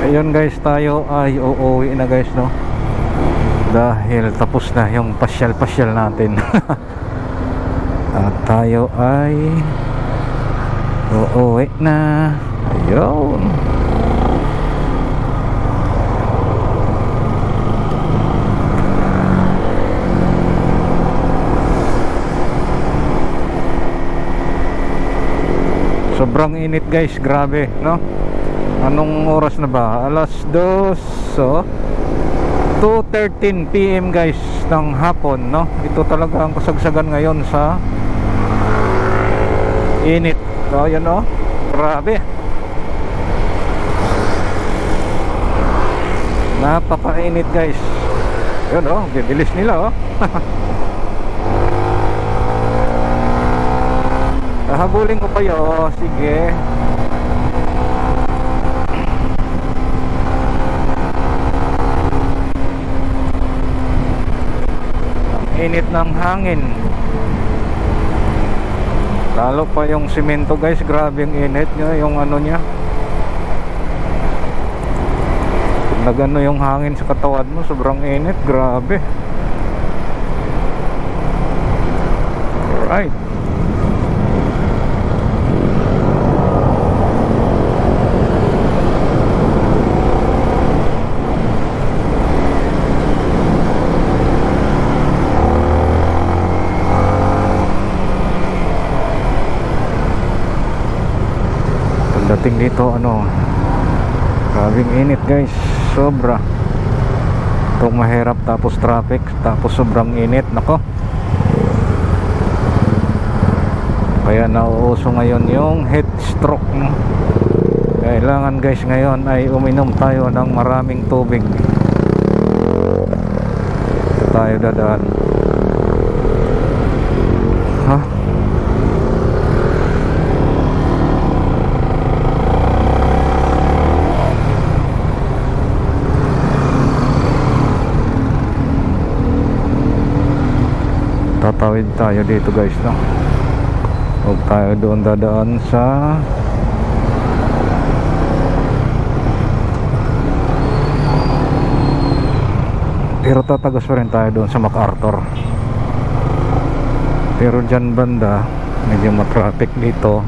Ayun guys, tayo ay uuwi na guys, no? Dahil tapos na yung pasyal-pasyal natin. At tayo ay uuwi na. Ayun. Sobrang init guys, grabe, no? Anong oras na ba? Alas 2, so 2.13 PM guys ng hapon, no? Ito talaga ang kasagsagan ngayon sa init. So, yun, no? Grabe. Napakainit guys. Yun, oh, bibilis nila, oh. Hahabulin ko kayo, oh. sige. Init ng hangin. Lalo pa yung simento guys, grabe yung init niya, yung ano. Pag nagano yung hangin sa katawan mo, sobrang init, grabe. Alright. Dito ano Grabing init guys. Sobra. Itong mahirap tapos traffic Tapos sobrang init. Nako. Kaya nauuso ngayon yung heat stroke. No? Kailangan guys ngayon ay uminom tayo ng maraming tubig. Tayo dadaan Ha? Tatawid tayo dito guys no? Huwag tayo doon dadaan sa pero tatagos pa rin tayo doon sa MacArthur. Pero dyan banda medyo matraffic dito.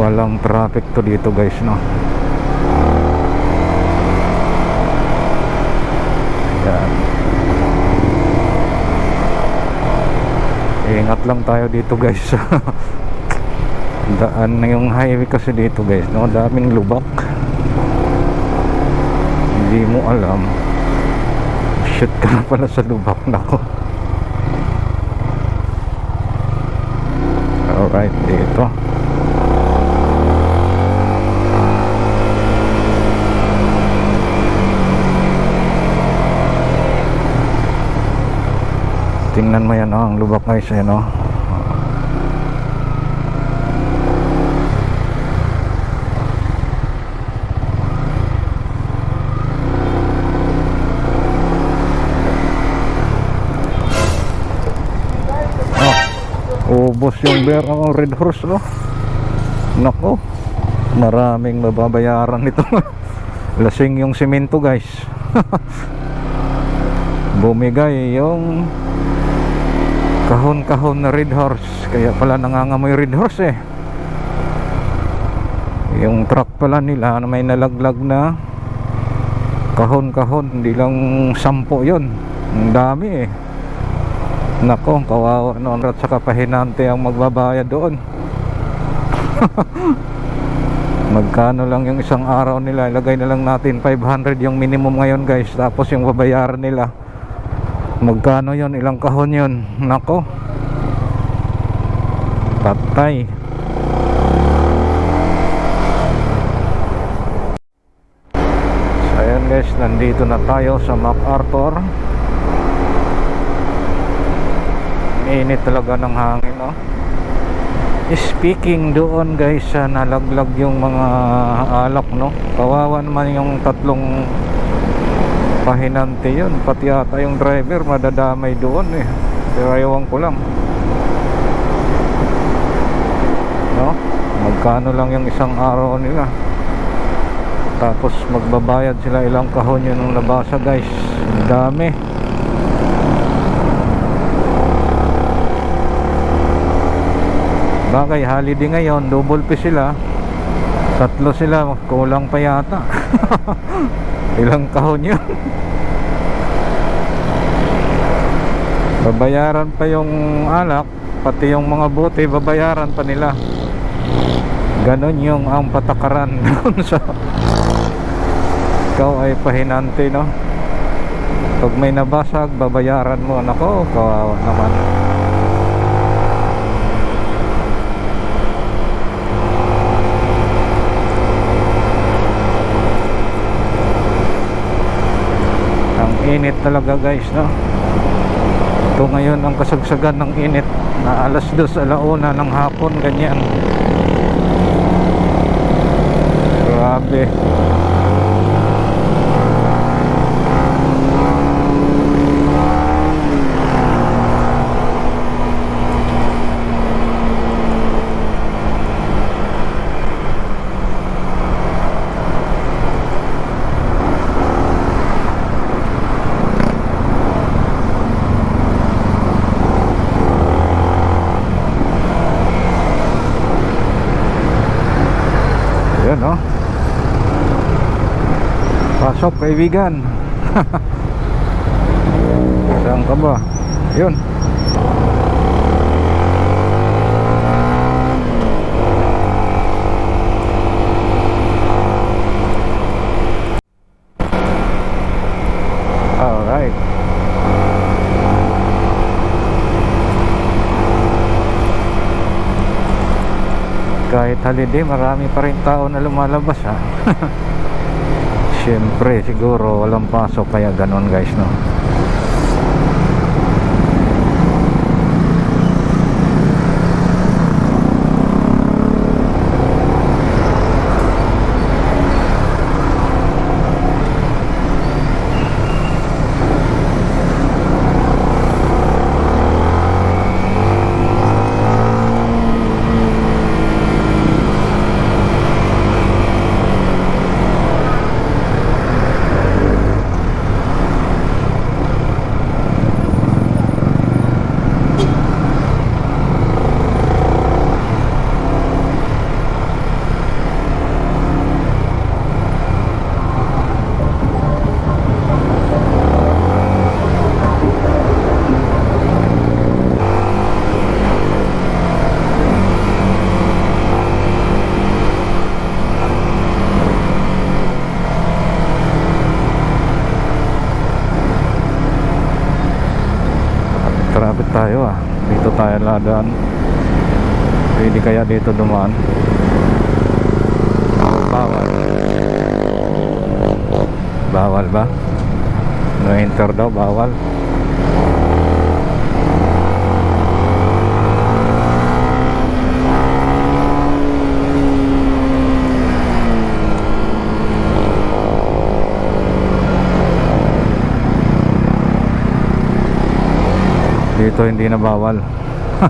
Walang traffic to dito guys no Ayan. Ingat lang tayo dito guys. Daan na yung highway kasi dito guys. No? Daming lubak. Hindi mo alam. Shit ka na pala sa lubak Nako Alright dito Tingnan mo yan oh, ang lubak guys yan oh. Oh, ubos yung bear ang red horse oh. Nako. Maraming mababayaran nito. Lasing yung simento guys. Bumigay yung kahon-kahon na red horse. Kaya pala nangangamoy red horse eh. Yung truck pala nila na may nalaglag na kahon-kahon hindi lang sampo yun. Ang dami eh. Nako kawawa noon. At saka pahinante ang magbabayad doon. Magkano lang yung isang araw nila? Ilagay na lang natin 500 yung minimum ngayon guys. Tapos yung babayaran nila magkano yon ilang kahon yon nako. Patay. So ayan guys nandito na tayo sa MacArthur init talaga ng hangin no? Speaking doon guys sa nalaglag yung mga alak no? Kawawa naman yung tatlong pahinante yun. Pati yata yung driver madadamay doon eh. Pero ayawan ko lang. No? Magkano lang yung isang araw nila. Tapos magbabayad sila ilang kahon yun ng labasa guys. Dami. Bagay holiday ngayon double pay sila. Tatlo sila kulang pa yata ilang kahon yun. Babayaran pa yung alak pati yung mga bote babayaran pa nila. Ganon yung ang patakaran doon sa ikaw ay pahinante no? Pag may nabasag babayaran mo. Nako kawawa naman ang init talaga guys no? Ito ngayon ang kasagsagan ng init na alas dos alauna ng hapon ganyan. Grabe Yun, no? Pasok, kaibigan. Saan ka ba? Yun. Alright. kahit holiday marami pa rin tao na lumalabas ha syempre siguro walang pasok kaya ganon guys no Traffic tayo ah. Dito tayo ladaan. Pwede kaya dito dumaan? Bawal. Bawal ba? No enter daw, bawal. Dito hindi na bawal.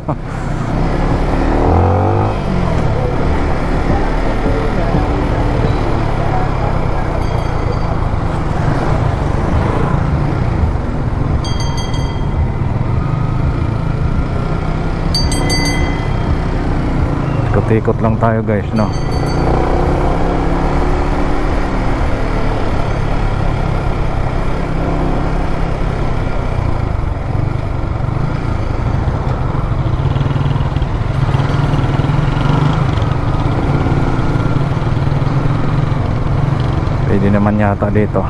Ikot-ikot lang tayo guys, no? Pwede naman yata dito.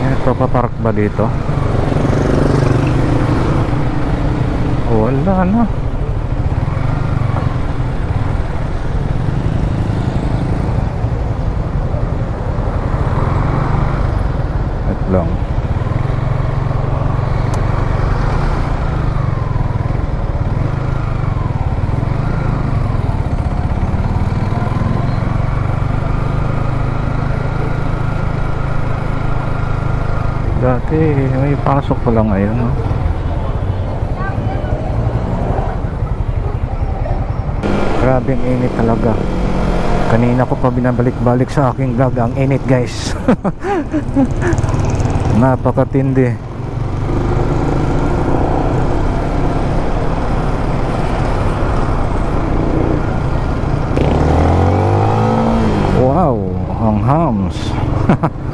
Ayan, papapark ba dito? ano at long dati may pasok pa lang ngayon no? Grabe ang init talaga. Kanina ko pa binabalik-balik sa aking vlog ang init guys. Napakatindi. Wow ang hams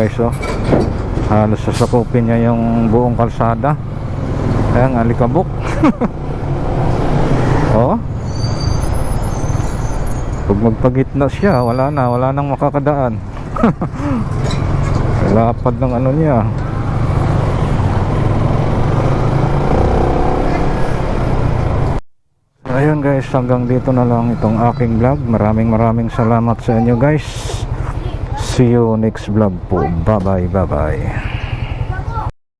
guys oh. Halos sasakupin niya yung buong kalsada. Ayan alikabok. Oh. Pag magpagitna siya. Wala na wala nang makakadaan. Lapad ng ano niya. Ayun guys hanggang dito na lang itong aking vlog. Maraming maraming salamat sa inyo guys See you next vlog po. Bye bye, bye bye.